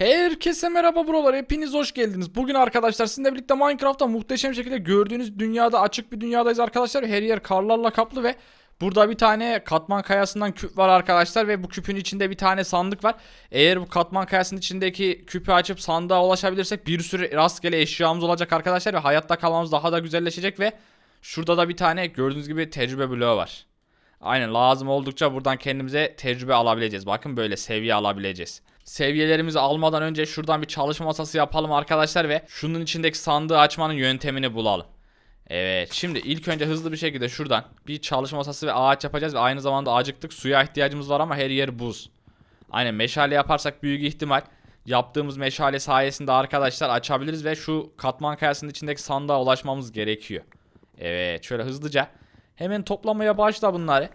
Herkese merhaba buralar. Hepiniz hoş geldiniz. Bugün arkadaşlar sizinle birlikte Minecraft'ta muhteşem şekilde gördüğünüz dünyada açık bir dünyadayız arkadaşlar. Her yer karlarla kaplı ve burada bir tane katman kayasından küp var arkadaşlar ve bu küpün içinde bir tane sandık var. Eğer bu katman kayasının içindeki küpü açıp sandığa ulaşabilirsek bir sürü rastgele eşyamız olacak arkadaşlar ve hayatta kalmamız daha da güzelleşecek ve şurada da bir tane gördüğünüz gibi tecrübe bloğu var. Aynen lazım oldukça buradan kendimize tecrübe alabileceğiz. Bakın böyle seviye alabileceğiz. Seviyelerimizi almadan önce şuradan bir çalışma masası yapalım arkadaşlar ve şunun içindeki sandığı açmanın yöntemini bulalım. Evet şimdi ilk önce hızlı bir şekilde şuradan bir çalışma masası ve ağaç yapacağız ve aynı zamanda acıktık suya ihtiyacımız var ama her yer buz. Aynen meşale yaparsak büyük ihtimal yaptığımız meşale sayesinde arkadaşlar açabiliriz ve şu katman kayasının içindeki sandığa ulaşmamız gerekiyor. Evet şöyle hızlıca hemen toplamaya başla bunları.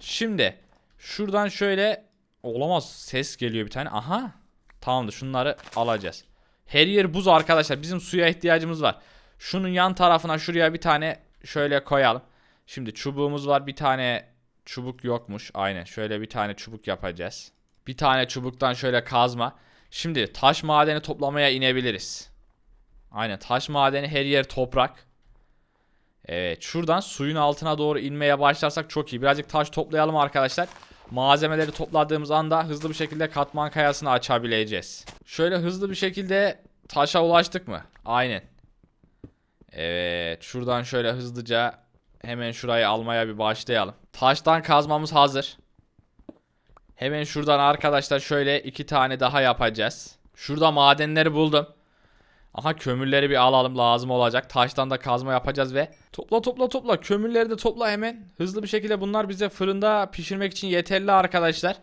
Şimdi şuradan şöyle olamaz ses geliyor bir tane. Aha tamamdır şunları alacağız. Her yer buz arkadaşlar bizim suya ihtiyacımız var. Şunun yan tarafına şuraya bir tane şöyle koyalım. Şimdi çubuğumuz var bir tane çubuk yokmuş. Aynen şöyle bir tane çubuk yapacağız. Bir tane çubuktan şöyle kazma. Şimdi taş madeni toplamaya inebiliriz. Aynen taş madeni her yer toprak. Evet şuradan suyun altına doğru inmeye başlarsak çok iyi. Birazcık taş toplayalım arkadaşlar. Malzemeleri topladığımız anda hızlı bir şekilde katman kayasını açabileceğiz. Şöyle hızlı bir şekilde taşa ulaştık mı? Aynen. Evet şuradan şöyle hızlıca hemen şurayı almaya bir başlayalım. Taştan kazmamız hazır. Hemen şuradan arkadaşlar şöyle iki tane daha yapacağız. Şurada madenleri buldum. Aha kömürleri bir alalım lazım olacak. Taştan da kazma yapacağız ve topla topla topla kömürleri de topla hemen. Hızlı bir şekilde bunlar bize fırında pişirmek için yeterli arkadaşlar.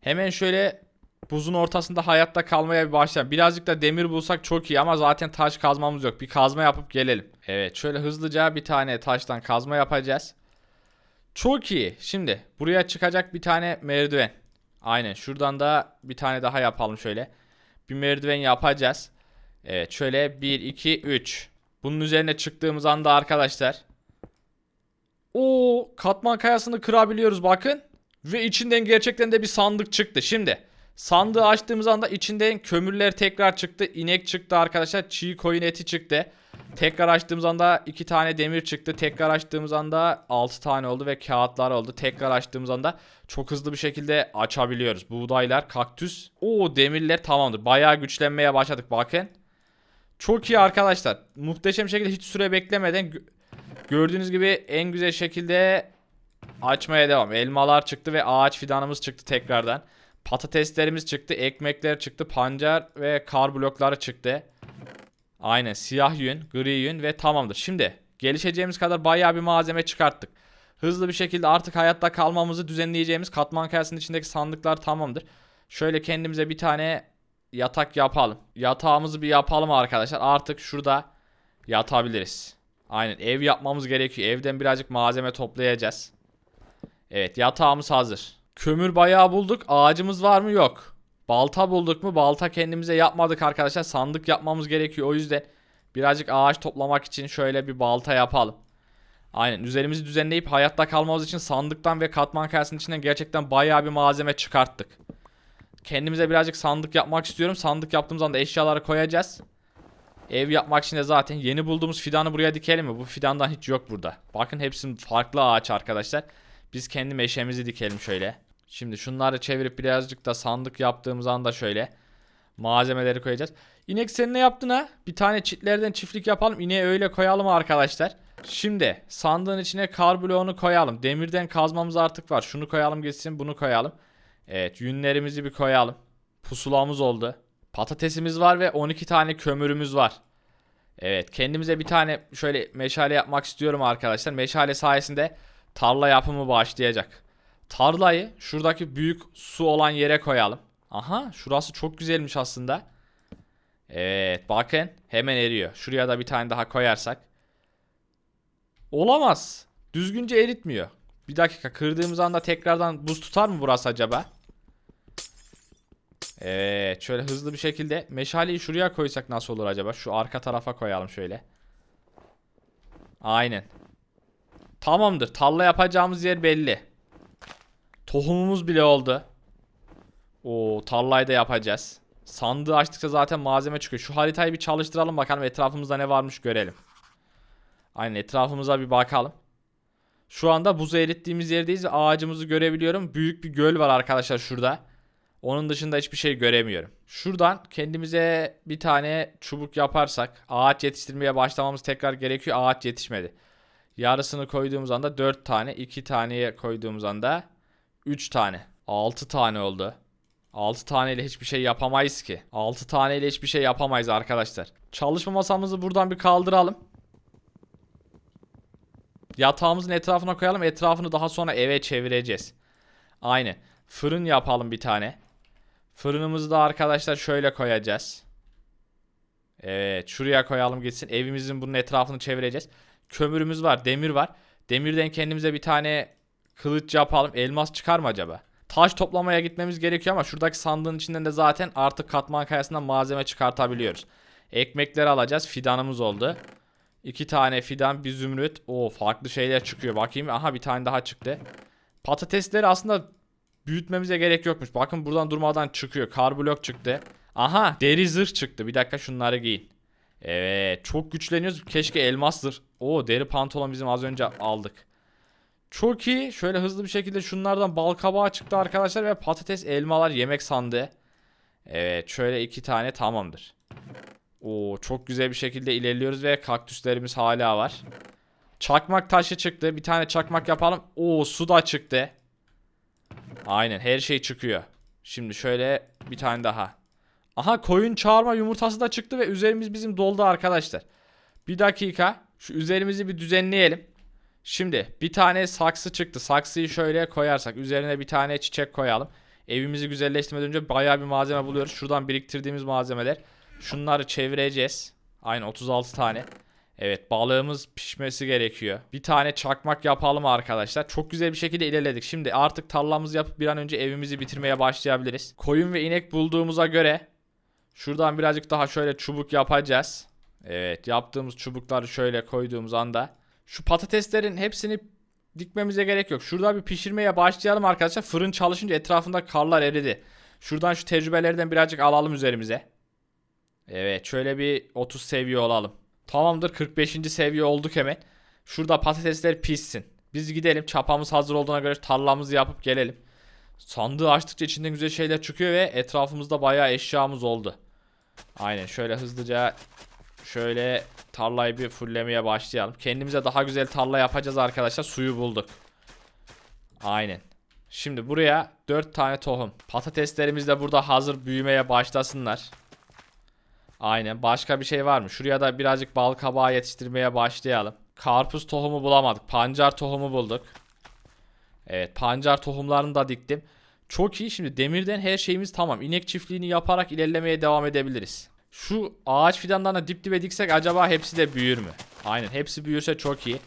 Hemen şöyle buzun ortasında hayatta kalmaya bir başlayalım. Birazcık da demir bulsak çok iyi ama zaten taş kazmamız yok. Bir kazma yapıp gelelim. Evet şöyle hızlıca bir tane taştan kazma yapacağız. Çok iyi. Şimdi buraya çıkacak bir tane merdiven. Aynen şuradan da bir tane daha yapalım şöyle. Bir merdiven yapacağız. Evet şöyle 1 2 3. Bunun üzerine çıktığımız anda arkadaşlar. O katman kayasını kırabiliyoruz bakın. Ve içinden gerçekten de bir sandık çıktı. Şimdi sandığı açtığımız anda içinden kömürler tekrar çıktı. İnek çıktı arkadaşlar. Çiğ koyun eti çıktı. Tekrar açtığımız anda iki tane demir çıktı. Tekrar açtığımız anda 6 tane oldu ve kağıtlar oldu. Tekrar açtığımız anda çok hızlı bir şekilde açabiliyoruz. Buğdaylar, kaktüs. O demirler tamamdır. Bayağı güçlenmeye başladık bakın. Çok iyi arkadaşlar. Muhteşem şekilde hiç süre beklemeden gö- gördüğünüz gibi en güzel şekilde açmaya devam. Elmalar çıktı ve ağaç fidanımız çıktı tekrardan. Patateslerimiz çıktı, ekmekler çıktı, pancar ve kar blokları çıktı. Aynen siyah yün, gri yün ve tamamdır. Şimdi gelişeceğimiz kadar bayağı bir malzeme çıkarttık. Hızlı bir şekilde artık hayatta kalmamızı düzenleyeceğimiz katman kayasının içindeki sandıklar tamamdır. Şöyle kendimize bir tane yatak yapalım. Yatağımızı bir yapalım arkadaşlar. Artık şurada yatabiliriz. Aynen ev yapmamız gerekiyor. Evden birazcık malzeme toplayacağız. Evet yatağımız hazır. Kömür bayağı bulduk. Ağacımız var mı? Yok. Balta bulduk mu? Balta kendimize yapmadık arkadaşlar. Sandık yapmamız gerekiyor. O yüzden birazcık ağaç toplamak için şöyle bir balta yapalım. Aynen üzerimizi düzenleyip hayatta kalmamız için sandıktan ve katman kayasının içinden gerçekten bayağı bir malzeme çıkarttık. Kendimize birazcık sandık yapmak istiyorum. Sandık yaptığımız anda eşyaları koyacağız. Ev yapmak için de zaten yeni bulduğumuz fidanı buraya dikelim mi? Bu fidandan hiç yok burada. Bakın hepsi farklı ağaç arkadaşlar. Biz kendi meşemizi dikelim şöyle. Şimdi şunları çevirip birazcık da sandık yaptığımız anda şöyle malzemeleri koyacağız. İnek sen ne yaptın ha? Bir tane çitlerden çiftlik yapalım. İneği öyle koyalım arkadaşlar. Şimdi sandığın içine kar koyalım. Demirden kazmamız artık var. Şunu koyalım gitsin bunu koyalım. Evet yünlerimizi bir koyalım. Pusulamız oldu. Patatesimiz var ve 12 tane kömürümüz var. Evet kendimize bir tane şöyle meşale yapmak istiyorum arkadaşlar. Meşale sayesinde tarla yapımı başlayacak. Tarlayı şuradaki büyük su olan yere koyalım. Aha şurası çok güzelmiş aslında. Evet bakın hemen eriyor. Şuraya da bir tane daha koyarsak. Olamaz. Düzgünce eritmiyor. Bir dakika kırdığımız anda tekrardan buz tutar mı burası acaba? Evet şöyle hızlı bir şekilde meşaleyi şuraya koysak nasıl olur acaba? Şu arka tarafa koyalım şöyle. Aynen. Tamamdır. Tarla yapacağımız yer belli. Tohumumuz bile oldu. O tarlayı da yapacağız. Sandığı açtıkça zaten malzeme çıkıyor. Şu haritayı bir çalıştıralım bakalım etrafımızda ne varmış görelim. Aynen etrafımıza bir bakalım. Şu anda buzu erittiğimiz yerdeyiz ağacımızı görebiliyorum. Büyük bir göl var arkadaşlar şurada. Onun dışında hiçbir şey göremiyorum. Şuradan kendimize bir tane çubuk yaparsak ağaç yetiştirmeye başlamamız tekrar gerekiyor. Ağaç yetişmedi. Yarısını koyduğumuz anda 4 tane, 2 taneye koyduğumuz anda 3 tane. 6 tane oldu. 6 taneyle hiçbir şey yapamayız ki. 6 taneyle hiçbir şey yapamayız arkadaşlar. Çalışma masamızı buradan bir kaldıralım. Yatağımızın etrafına koyalım. Etrafını daha sonra eve çevireceğiz. Aynı. Fırın yapalım bir tane. Fırınımızı da arkadaşlar şöyle koyacağız. Evet şuraya koyalım gitsin. Evimizin bunun etrafını çevireceğiz. Kömürümüz var demir var. Demirden kendimize bir tane kılıç yapalım. Elmas çıkar mı acaba? Taş toplamaya gitmemiz gerekiyor ama şuradaki sandığın içinden de zaten artık katman kayasından malzeme çıkartabiliyoruz. Ekmekleri alacağız. Fidanımız oldu. İki tane fidan, bir zümrüt. O farklı şeyler çıkıyor. Bakayım. Aha bir tane daha çıktı. Patatesleri aslında büyütmemize gerek yokmuş. Bakın buradan durmadan çıkıyor. Karbulok çıktı. Aha deri zırh çıktı. Bir dakika şunları giyin. Evet çok güçleniyoruz. Keşke elmas zırh. Oo deri pantolon bizim az önce aldık. Çok iyi. Şöyle hızlı bir şekilde şunlardan bal kabağı çıktı arkadaşlar ve patates elmalar yemek sandığı. Evet şöyle iki tane tamamdır. Oo çok güzel bir şekilde ilerliyoruz ve kaktüslerimiz hala var. Çakmak taşı çıktı. Bir tane çakmak yapalım. Oo su da çıktı. Aynen her şey çıkıyor. Şimdi şöyle bir tane daha. Aha koyun çağırma yumurtası da çıktı ve üzerimiz bizim doldu arkadaşlar. Bir dakika. Şu üzerimizi bir düzenleyelim. Şimdi bir tane saksı çıktı. Saksıyı şöyle koyarsak üzerine bir tane çiçek koyalım. Evimizi güzelleştirmeden önce bayağı bir malzeme buluyoruz. Şuradan biriktirdiğimiz malzemeler. Şunları çevireceğiz. Aynı 36 tane. Evet balığımız pişmesi gerekiyor. Bir tane çakmak yapalım arkadaşlar. Çok güzel bir şekilde ilerledik. Şimdi artık tarlamızı yapıp bir an önce evimizi bitirmeye başlayabiliriz. Koyun ve inek bulduğumuza göre şuradan birazcık daha şöyle çubuk yapacağız. Evet yaptığımız çubukları şöyle koyduğumuz anda şu patateslerin hepsini dikmemize gerek yok. Şurada bir pişirmeye başlayalım arkadaşlar. Fırın çalışınca etrafında karlar eridi. Şuradan şu tecrübelerden birazcık alalım üzerimize. Evet şöyle bir 30 seviye olalım. Tamamdır 45. seviye olduk hemen. Şurada patatesler pişsin. Biz gidelim çapamız hazır olduğuna göre tarlamızı yapıp gelelim. Sandığı açtıkça içinden güzel şeyler çıkıyor ve etrafımızda bayağı eşyamız oldu. Aynen şöyle hızlıca şöyle tarlayı bir fullemeye başlayalım. Kendimize daha güzel tarla yapacağız arkadaşlar. Suyu bulduk. Aynen. Şimdi buraya 4 tane tohum. Patateslerimiz de burada hazır büyümeye başlasınlar. Aynen. Başka bir şey var mı? Şuraya da birazcık bal kabağı yetiştirmeye başlayalım. Karpuz tohumu bulamadık. Pancar tohumu bulduk. Evet pancar tohumlarını da diktim. Çok iyi. Şimdi demirden her şeyimiz tamam. İnek çiftliğini yaparak ilerlemeye devam edebiliriz. Şu ağaç fidanlarına dip dibe diksek acaba hepsi de büyür mü? Aynen hepsi büyürse çok iyi.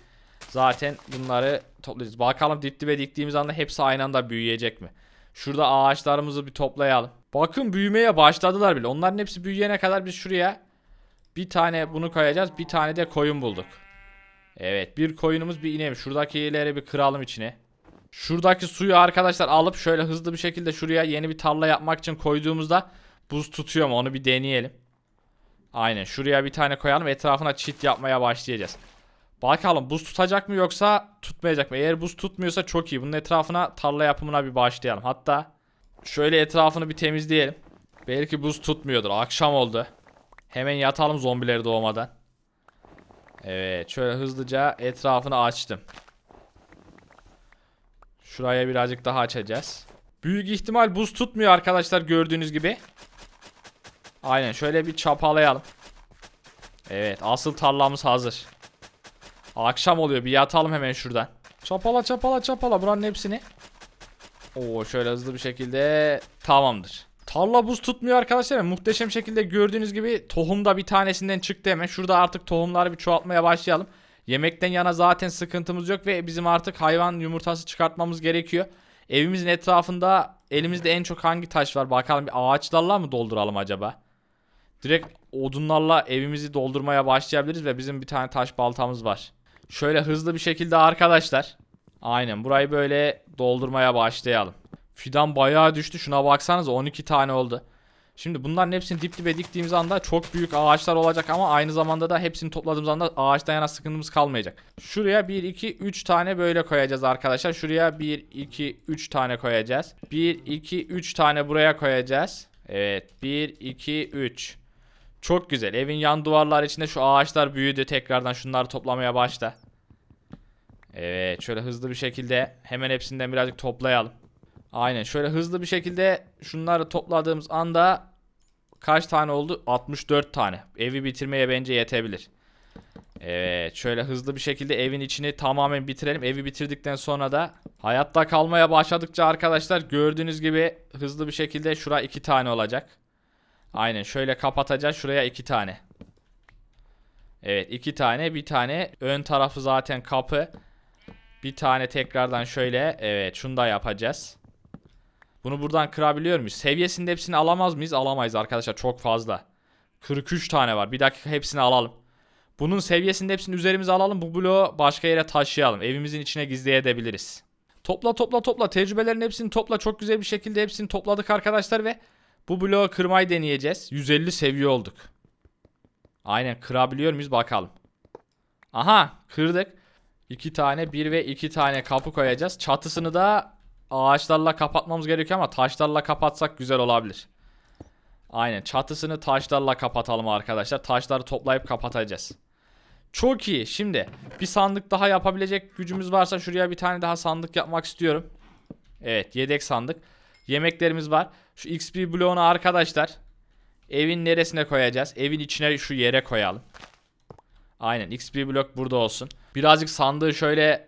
Zaten bunları toplayacağız. Bakalım dip dibe diktiğimiz anda hepsi aynı anda büyüyecek mi? Şurada ağaçlarımızı bir toplayalım. Bakın büyümeye başladılar bile. Onların hepsi büyüyene kadar biz şuraya bir tane bunu koyacağız. Bir tane de koyun bulduk. Evet bir koyunumuz bir ineğimiz. Şuradakileri bir kıralım içine. Şuradaki suyu arkadaşlar alıp şöyle hızlı bir şekilde şuraya yeni bir tarla yapmak için koyduğumuzda buz tutuyor mu onu bir deneyelim. Aynen şuraya bir tane koyalım etrafına çit yapmaya başlayacağız. Bakalım buz tutacak mı yoksa tutmayacak mı? Eğer buz tutmuyorsa çok iyi. Bunun etrafına tarla yapımına bir başlayalım. Hatta şöyle etrafını bir temizleyelim. Belki buz tutmuyordur. Akşam oldu. Hemen yatalım zombileri doğmadan. Evet şöyle hızlıca etrafını açtım. Şuraya birazcık daha açacağız. Büyük ihtimal buz tutmuyor arkadaşlar gördüğünüz gibi. Aynen şöyle bir çapalayalım. Evet asıl tarlamız hazır. Akşam oluyor bir yatalım hemen şuradan. Çapala çapala çapala buranın hepsini. Oo şöyle hızlı bir şekilde tamamdır. Tarla buz tutmuyor arkadaşlar. Muhteşem şekilde gördüğünüz gibi tohum da bir tanesinden çıktı hemen. Şurada artık tohumları bir çoğaltmaya başlayalım. Yemekten yana zaten sıkıntımız yok ve bizim artık hayvan yumurtası çıkartmamız gerekiyor. Evimizin etrafında elimizde en çok hangi taş var bakalım bir ağaçlarla mı dolduralım acaba? Direkt odunlarla evimizi doldurmaya başlayabiliriz ve bizim bir tane taş baltamız var. Şöyle hızlı bir şekilde arkadaşlar. Aynen burayı böyle doldurmaya başlayalım. Fidan bayağı düştü. Şuna baksanıza 12 tane oldu. Şimdi bunların hepsini dip dibe diktiğimiz anda çok büyük ağaçlar olacak ama aynı zamanda da hepsini topladığımız anda ağaçtan yana sıkıntımız kalmayacak. Şuraya 1 2 3 tane böyle koyacağız arkadaşlar. Şuraya 1 2 3 tane koyacağız. 1 2 3 tane buraya koyacağız. Evet 1 2 3. Çok güzel. Evin yan duvarlar içinde şu ağaçlar büyüdü. Tekrardan şunları toplamaya başla. Evet şöyle hızlı bir şekilde hemen hepsinden birazcık toplayalım. Aynen şöyle hızlı bir şekilde şunları topladığımız anda kaç tane oldu? 64 tane. Evi bitirmeye bence yetebilir. Evet şöyle hızlı bir şekilde evin içini tamamen bitirelim. Evi bitirdikten sonra da hayatta kalmaya başladıkça arkadaşlar gördüğünüz gibi hızlı bir şekilde şura 2 tane olacak. Aynen şöyle kapatacağız şuraya 2 tane. Evet 2 tane bir tane ön tarafı zaten kapı. Bir tane tekrardan şöyle evet şunu da yapacağız. Bunu buradan kırabiliyor muyuz? Seviyesinde hepsini alamaz mıyız? Alamayız arkadaşlar çok fazla. 43 tane var. Bir dakika hepsini alalım. Bunun seviyesinde hepsini üzerimize alalım. Bu bloğu başka yere taşıyalım. Evimizin içine gizleyebiliriz. Topla topla topla. Tecrübelerin hepsini topla. Çok güzel bir şekilde hepsini topladık arkadaşlar ve bu bloğu kırmayı deneyeceğiz. 150 seviye olduk. Aynen kırabiliyor muyuz bakalım. Aha kırdık. İki tane bir ve iki tane kapı koyacağız. Çatısını da ağaçlarla kapatmamız gerekiyor ama taşlarla kapatsak güzel olabilir. Aynen çatısını taşlarla kapatalım arkadaşlar. Taşları toplayıp kapatacağız. Çok iyi. Şimdi bir sandık daha yapabilecek gücümüz varsa şuraya bir tane daha sandık yapmak istiyorum. Evet yedek sandık. Yemeklerimiz var. Şu XP bloğunu arkadaşlar evin neresine koyacağız? Evin içine şu yere koyalım. Aynen XP blok burada olsun. Birazcık sandığı şöyle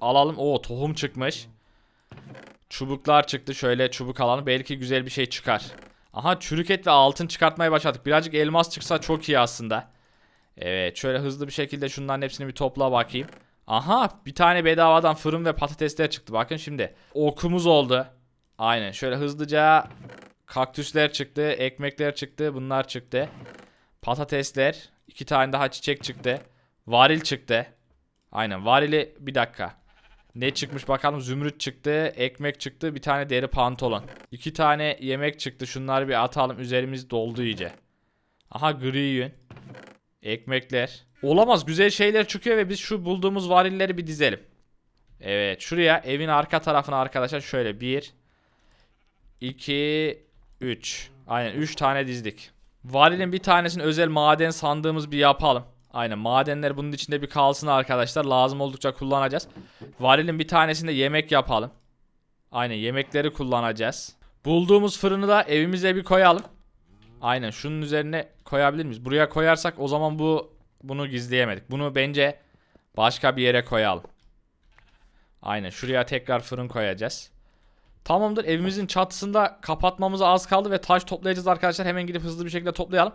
alalım. Oo tohum çıkmış. Çubuklar çıktı. Şöyle çubuk alalım. Belki güzel bir şey çıkar. Aha çürük et ve altın çıkartmaya başladık. Birazcık elmas çıksa çok iyi aslında. Evet şöyle hızlı bir şekilde şunların hepsini bir topla bakayım. Aha bir tane bedavadan fırın ve patatesler çıktı. Bakın şimdi okumuz oldu. Aynen şöyle hızlıca kaktüsler çıktı. Ekmekler çıktı. Bunlar çıktı. Patatesler. iki tane daha çiçek çıktı. Varil çıktı. Aynen varili bir dakika. Ne çıkmış bakalım zümrüt çıktı, ekmek çıktı, bir tane deri pantolon. İki tane yemek çıktı. Şunları bir atalım. Üzerimiz doldu iyice. Aha gri yün. Ekmekler. Olamaz güzel şeyler çıkıyor ve biz şu bulduğumuz varilleri bir dizelim. Evet şuraya evin arka tarafına arkadaşlar şöyle 1 2 3 Aynen 3 tane dizdik. Varilin bir tanesini özel maden sandığımız bir yapalım. Aynen madenler bunun içinde bir kalsın arkadaşlar. Lazım oldukça kullanacağız. Varilin bir tanesinde yemek yapalım. Aynen yemekleri kullanacağız. Bulduğumuz fırını da evimize bir koyalım. Aynen şunun üzerine koyabilir miyiz? Buraya koyarsak o zaman bu bunu gizleyemedik. Bunu bence başka bir yere koyalım. Aynen şuraya tekrar fırın koyacağız. Tamamdır evimizin çatısında kapatmamıza az kaldı ve taş toplayacağız arkadaşlar. Hemen gidip hızlı bir şekilde toplayalım.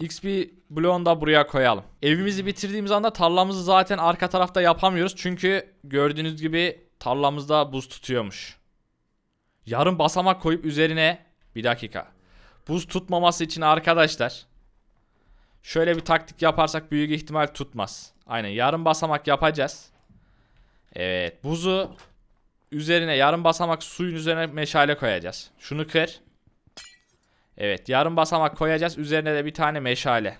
XP bloğunu da buraya koyalım. Evimizi bitirdiğimiz anda tarlamızı zaten arka tarafta yapamıyoruz. Çünkü gördüğünüz gibi tarlamızda buz tutuyormuş. Yarım basamak koyup üzerine bir dakika. Buz tutmaması için arkadaşlar şöyle bir taktik yaparsak büyük ihtimal tutmaz. Aynen yarım basamak yapacağız. Evet buzu üzerine yarım basamak suyun üzerine meşale koyacağız. Şunu kır. Evet yarım basamak koyacağız. Üzerine de bir tane meşale.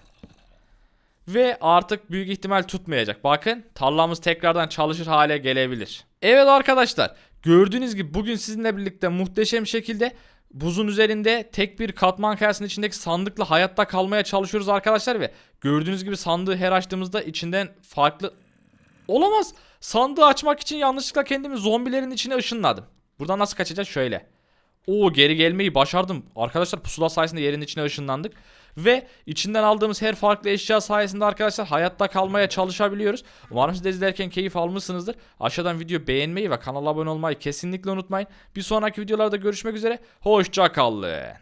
Ve artık büyük ihtimal tutmayacak. Bakın tarlamız tekrardan çalışır hale gelebilir. Evet arkadaşlar gördüğünüz gibi bugün sizinle birlikte muhteşem şekilde buzun üzerinde tek bir katman kayasının içindeki sandıkla hayatta kalmaya çalışıyoruz arkadaşlar ve gördüğünüz gibi sandığı her açtığımızda içinden farklı Olamaz. Sandığı açmak için yanlışlıkla kendimi zombilerin içine ışınladım. Buradan nasıl kaçacağız? Şöyle. Oo geri gelmeyi başardım. Arkadaşlar pusula sayesinde yerin içine ışınlandık. Ve içinden aldığımız her farklı eşya sayesinde arkadaşlar hayatta kalmaya çalışabiliyoruz. Umarım siz de izlerken keyif almışsınızdır. Aşağıdan video beğenmeyi ve kanala abone olmayı kesinlikle unutmayın. Bir sonraki videolarda görüşmek üzere. Hoşçakalın.